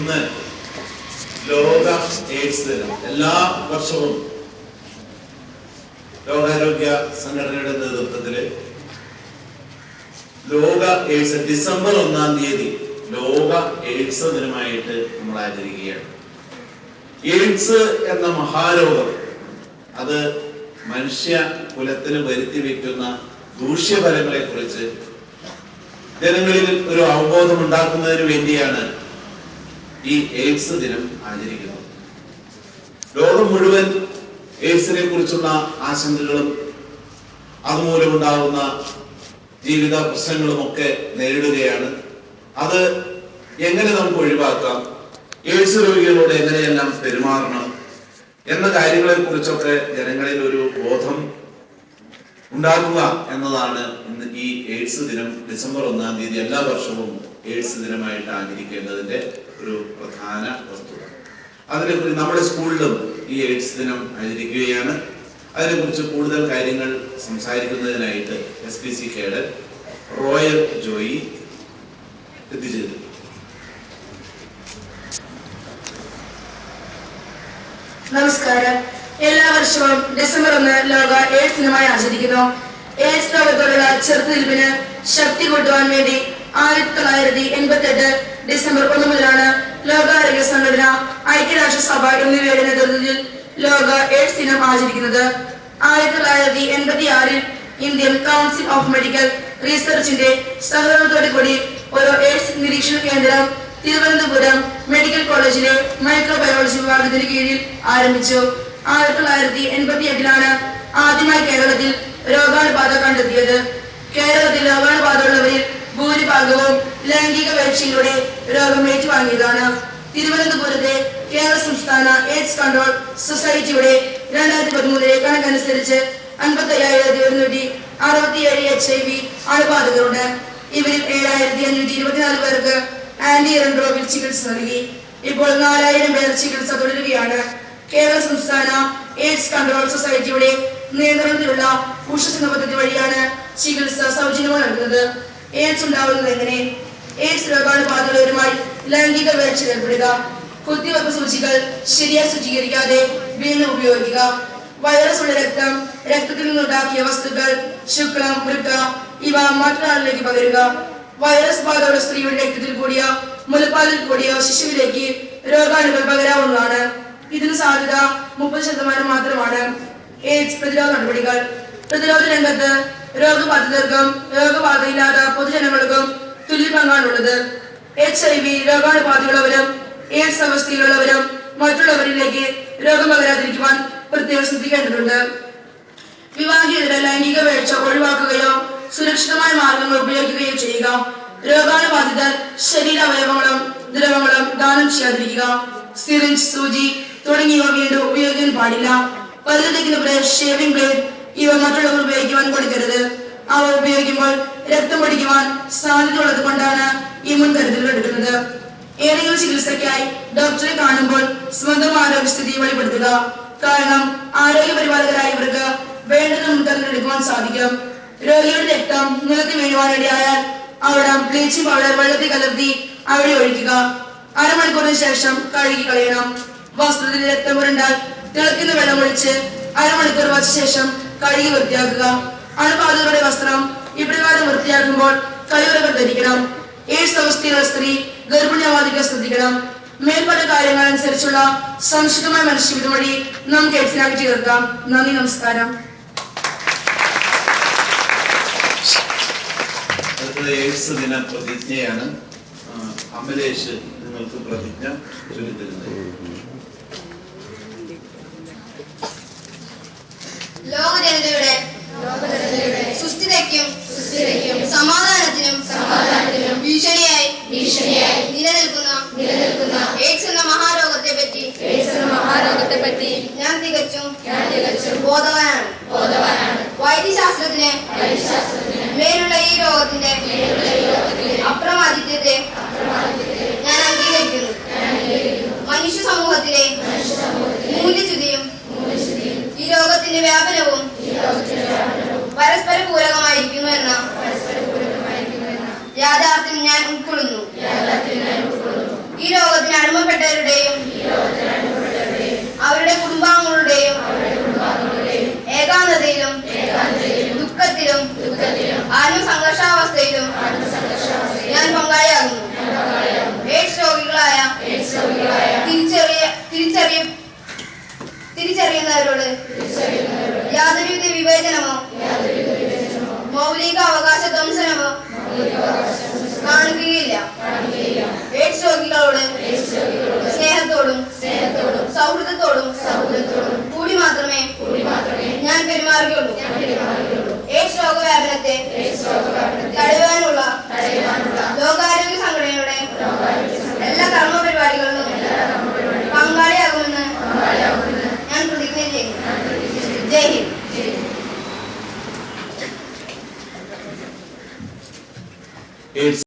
ഇന്ന് ലോക എയ്ഡ്സ് ദിനം. എല്ലാ വർഷവും ലോകാരോഗ്യ സംഘടനയുടെ നേതൃത്വത്തിൽ ലോക എയ്ഡ്സ് ഡിസംബർ ഒന്നാം തീയതി ലോക എയ്ഡ്സ് ദിനമായിട്ട് നമ്മൾ ആചരിക്കുകയാണ്. എയ്ഡ്സ് എന്ന മഹാരോഗം അത് മനുഷ്യ കുലത്തിന് വരുത്തി വെക്കുന്ന ദൂഷ്യഫലങ്ങളെ കുറിച്ച് ജനങ്ങളിൽ ഒരു അവബോധം ഉണ്ടാക്കുന്നതിന് വേണ്ടിയാണ് ഈ എയ്ഡ്സ് ദിനം ആചരിക്കുന്നത് ലോകം മുഴുവൻ എയ്ഡ്സിനെ കുറിച്ചുള്ള ആശങ്കകളും അതുമൂലമുണ്ടാകുന്ന ജീവിത പ്രശ്നങ്ങളും ഒക്കെ നേരിടുകയാണ്. അത് എങ്ങനെ നമുക്ക് ഒഴിവാക്കാം? എയ്ഡ്സ് രോഗികളോട് എങ്ങനെയെല്ലാം പെരുമാറണം? എന്ന കാര്യങ്ങളെ കുറിച്ചൊക്കെ ജനങ്ങളിൽ ഒരു ബോധം ഉണ്ടാക്കുക എന്നതാണ് ഇന്ന് ഈ എയ്ഡ്സ് ദിനം. ഡിസംബർ ഒന്നാം തീയതി എല്ലാ വർഷവും എയ്ഡ്സ് ദിനമായിട്ട് ആചരിക്കേണ്ടതിന്റെ ഒരു പ്രധാന വസ്തുത. അതിനെക്കുറിച്ച് നമ്മുടെ സ്കൂളിലും ഈ എയ്ഡ്സ് ദിനം ആചരിക്കുകയാണ്. അതിനെക്കുറിച്ച് കൂടുതൽ കാര്യങ്ങൾ സംസാരിക്കുന്നതിനായിട്ട് S P C cadet Royal Joy എത്തിച്ചേരുന്നു. നമസ്കാരം. എല്ലാ വർഷവും ഡിസംബർ ഒന്ന് ലോക എയ്ഡ്സ് ദിനമായി ആചരിക്കുന്നു. എയ്ഡ്സ് ലോകത്തോടുള്ള ചെറുത്തുനിൽപ്പിന് ശക്തി കൂട്ടുവാൻ വേണ്ടി ആയിരത്തി തൊള്ളായിരത്തി എൺപത്തി എട്ട് ഡിസംബർ ഒന്ന് മുതലാണ് ലോകാരോഗ്യ സംഘടന ഐക്യരാഷ്ട്രസഭ എന്നിവയുടെ നേതൃത്വത്തിൽ ലോക എയ്ഡ്സ് ദിനം ആചരിക്കുന്നത്. ആയിരത്തി തൊള്ളായിരത്തി എൺപത്തി ആറിൽ ഇന്ത്യൻ കൗൺസിൽ ഓഫ് മെഡിക്കൽ റിസർച്ചിന്റെ സഹകരണത്തോടു കൂടി ഒരു എയ്ഡ്സ് നിരീക്ഷണ കേന്ദ്രം തിരുവനന്തപുരം മെഡിക്കൽ കോളേജിലെ മൈക്രോബയോളജി വിഭാഗത്തിന് കീഴിൽ ആരംഭിച്ചു. ആയിരത്തി തൊള്ളായിരത്തി എൺപത്തി എട്ടിലാണ് ആദ്യമായി കേരളത്തിൽ രോഗാണുബാധ കണ്ടെത്തിയത്. കേരളത്തിൽ രോഗാണുബാധ ഉള്ളവരിൽ ഭൂരിഭാഗവും ലൈംഗിക വീഴ്ചയിലൂടെ രോഗം ഏറ്റുവാങ്ങിയതാണ് തിരുവനന്തപുരത്തെ കേരള സംസ്ഥാന എയ്ഡ്സ് കൺട്രോൾ സൊസൈറ്റിയുടെ രണ്ടായിരത്തി പതിമൂന്നിലെ കണക്കനുസരിച്ച് അൻപത്തി അയ്യായിരത്തി ഒരുന്നൂറ്റി അറുപത്തിയേഴ് എച്ച് ഐ വി അണുബാധകരുണ്ട് ഇവരിൽ ഏഴായിരത്തി അഞ്ഞൂറ്റി ഇരുപത്തിനാല് പേർക്ക് ആന്റി റെൻഡ്രോവിൽ ചികിത്സ നൽകി. ഇപ്പോൾ നാലായിരം പേർ ചികിത്സ തുടരുകയാണ്. കേരള സംസ്ഥാന എയ്ഡ്സ് കൺട്രോൾ സൊസൈറ്റിയുടെ നിയന്ത്രണത്തിലുള്ള പുരുഷ സംഘ പദ്ധതി വഴിയാണ് ചികിത്സ സൗജന്യമായി നൽകുന്നത്. എയ്ഡ്സ് ഉണ്ടാവുന്നത് എങ്ങനെ? എയ്ഡ്സ് രോഗാണുബാധിതരുമായി ലൈംഗിക വേർച്ചിൽ ഏർപ്പെടുക? കുത്തിവെപ്പ് സൂചികൾ ശരിയായി ശുചീകരിക്കാതെ വീണ്ടും ഉപയോഗിക്കുക. വൈറസ് ഉള്ള രക്തം രക്തത്തിൽ നിന്നുണ്ടാക്കിയ വസ്തുക്കൾ ശുക്ലം വൃക്ക ഇവ മറ്റൊരാളിലേക്ക് പകരുക. വൈറസ് ബാധയുള്ള സ്ത്രീയുടെ രക്തത്തിൽ കൂടിയ മുലപ്പാലിൽ കൂടിയ ശിശുവിലേക്ക് രോഗാണുക്കൾ പകരാവുന്നതാണ്. ഇതിന് സാധ്യത മുപ്പത് ശതമാനം മാത്രമാണ്. എയ്ഡ്സ് പ്രതിരോധ നടപടികൾ. പ്രതിരോധ രംഗത്ത് രോഗബാധിതർക്കും രോഗബാധയില്ലാത്ത പൊതുജനങ്ങൾക്കും തുല്യ പങ്കാണുള്ളത് എച്ച് ഐ വി രോഗാണുബാധയുള്ളവരും എയ്ഡ്സ് അവസ്ഥയിലുള്ളവരും മറ്റുള്ളവരിലേക്ക് രോഗം പകരാതിരിക്കുവാൻ പ്രത്യേകം ശ്രദ്ധിക്കേണ്ടതുണ്ട്. വിവാഹിതര ലൈംഗിക വീഴ്ച ഒഴിവാക്കുകയോ സുരക്ഷിതമായ മാർഗങ്ങൾ ഉപയോഗിക്കുകയോ ചെയ്യുക. രോഗാണുബാധിതർ ശരീരാവയവങ്ങളും ദ്രവങ്ങളും ദാനം ചെയ്യാതിരിക്കുക. സിറിഞ്ച് സൂചി തുടങ്ങിയവ വീണ്ടും ഉപയോഗിക്കാൻ പാടില്ല. ബ്രഷ് ഷേവിംഗ് ബ്ലേഡ് ഇവ മറ്റുള്ളവർ ഉപയോഗിക്കുവാൻ കൊടുക്കരുത്. അവ ഉപയോഗിക്കുമ്പോൾ രക്തം പഠിക്കുവാൻ സാധ്യതയുള്ളത് കൊണ്ടാണ് ഈ മുൻകരുതലുകൾ എടുക്കുന്നത്. ഏതെങ്കിലും ചികിത്സയ്ക്കായി ഡോക്ടറെ കാണുമ്പോൾ സ്വന്തം ആരോഗ്യസ്ഥിതി വെളിപ്പെടുത്തുക. കാരണം ആരോഗ്യ പരിപാലകരായ ഇവർക്ക് വേണ്ടുന്ന മുൻകരുതൽ എടുക്കുവാൻ സാധിക്കും. രോഗിയുടെ രക്തം നിലത്ത് വീഴുവാനിടയായാൽ അവിടെ ബ്ലീച്ചിങ് പൗഡർ വെള്ളത്തിൽ കലർത്തി അവിടെ ഒഴിക്കുക. അരമണിക്കൂറിന് ശേഷം കഴുകി കളയണം. വസ്ത്രത്തിൽ രക്തം പുരണ്ടാൽ തിളക്കുന്ന വെള്ളം ഒഴിച്ച് അരമണിക്കൂർ വച്ച ശേഷം കഴുകി വൃത്തിയാക്കുക. അണുബാധകരുടെ വസ്ത്രം. ഇപ്രകാരം വൃത്തിയാക്കുമ്പോൾ കയ്യുറകൾ ധരിക്കണം. ഏഴ് അവസ്ഥയിലുള്ള സ്ത്രീ ഗർഭിണിയാവാതിരിക്കാൻ ശ്രദ്ധിക്കണം. മേൽപ്പറ കാര്യങ്ങൾ അനുസരിച്ചുള്ള സംശുദ്ധമായ മനുഷ്യവിധം വഴി നമുക്ക് എക്സിനാക്കി ചേർക്കാം നന്ദി നമസ്കാരം. എയ്ഡ്സ് ദിന പ്രതിജ്ഞയാണ് അമലേഷ് നിങ്ങൾക്ക് പ്രതിജ്ഞ ചൊല്ലിത്തരുന്നത് ലോക ജനതയുടെ സുസ്ഥിരയ്ക്കും സമാധാനത്തിനും ഭീഷണിയായി നിലനിൽക്കുന്ന നിലനിൽക്കുന്ന എയ്ഡ്സ് എന്ന മഹാരോഗത്തെ പറ്റി എയ്ഡ്സ് എന്ന മഹാരോഗത്തെ പറ്റി ഞാൻ തികച്ചും ഞാൻ തികച്ചും ബോധവാനാണ്. ബോധവാനാണ്. വൈദ്യശാസ്ത്രത്തിന് വൈദ്യശാസ്ത്രത്തിന് മേലുള്ള ഈ രോഗത്തിന്റെ അപ്രമാദിത്യത്തെ ഞാൻ അംഗീകരിക്കുന്നു മനുഷ്യ സമൂഹത്തിലെ മൂല്യച്യുതിയും ഈ രോഗത്തിന്റെ വ്യാപനവും പരസ്പര പൂരകമായിരിക്കുന്നു എന്ന യാഥാർത്ഥ്യം ഞാൻ ഉൾക്കൊള്ളുന്നു. ഈ ലോകത്തിന് അടിമപ്പെട്ടവരുടെയും അവരുടെ കുടുംബാംഗങ്ങളുടെയും ഏകാന്തതയിലും ദുഃഖത്തിലും ആരും സംഘർഷാവസ്ഥയിലും ഞാൻ പങ്കാളിയാകുന്നു. എയ്ഡ്സ് രോഗികളായ തിരിച്ചറിയ തിരിച്ചറിയ തിരിച്ചറിയുന്നവരോട് യാതൊരുവിധ വിവേചനമോ മൗലിക അവകാശ ധ്വംസനമോ കാണുകയില്ല. എയ്ഡ്സ് രോഗികളോട് സ്നേഹത്തോടും സൗഹൃദത്തോടും കൂടി മാത്രമേ ഞാൻ പെരുമാറുകയുള്ളൂ എയ്ഡ്സ് രോഗവ്യാപനത്തെ തടയുവാനുള്ള ലോകാരോഗ്യ സംഘടനയുടെ എല്ലാ കർമ്മ പരിപാടികളിലും പങ്കാളിയാകുമെന്ന് ഞാൻ പ്രതിജ്ഞ ചെയ്യുന്നു ജയ് ഹിന്ദ് എയ്ഡ്സ്